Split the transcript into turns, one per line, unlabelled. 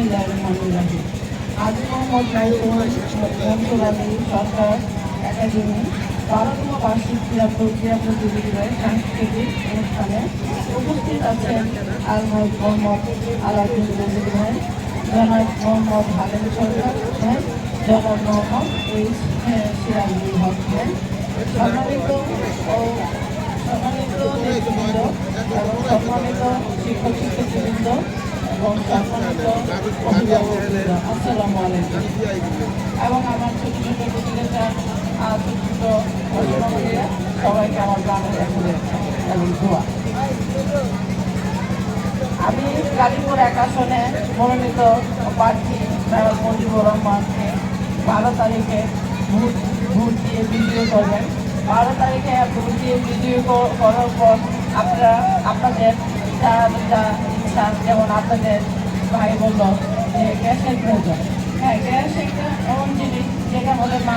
আজ মোহাম্মদ নাইকুল মনসুর আলী সরকার, একাডেমি, বারোতম বার্ষিক সাংস্কৃতিক অনুষ্ঠানে উপস্থিত আছেন আলহাজ মোহাম্মদ আলাউদ্দিন রবির ভাই, জনাব মোহাম্মদ ভাই সিরাজুল হক ভাই সম্মানিত ও শিক্ষক শিক্ষকবৃন্দ এবং আমার সবাইকে আমার আমি গাজীপুর এক আসনে মনোনীত প্রার্থী মেয়র মজিবুর রহমানকে বারো তারিখে ভোট ভোট দিয়ে বিজয়ী করবেন বারো তারিখে ভোট দিয়ে বিজয়ী করার পর আপনারা আপনাদের যা যা তার যেমন আপনাদের ভাই বলল যে গ্যাসের প্রয়োজন। হ্যাঁ গ্যাস একটা এমন জিনিস, যেটা বলে মা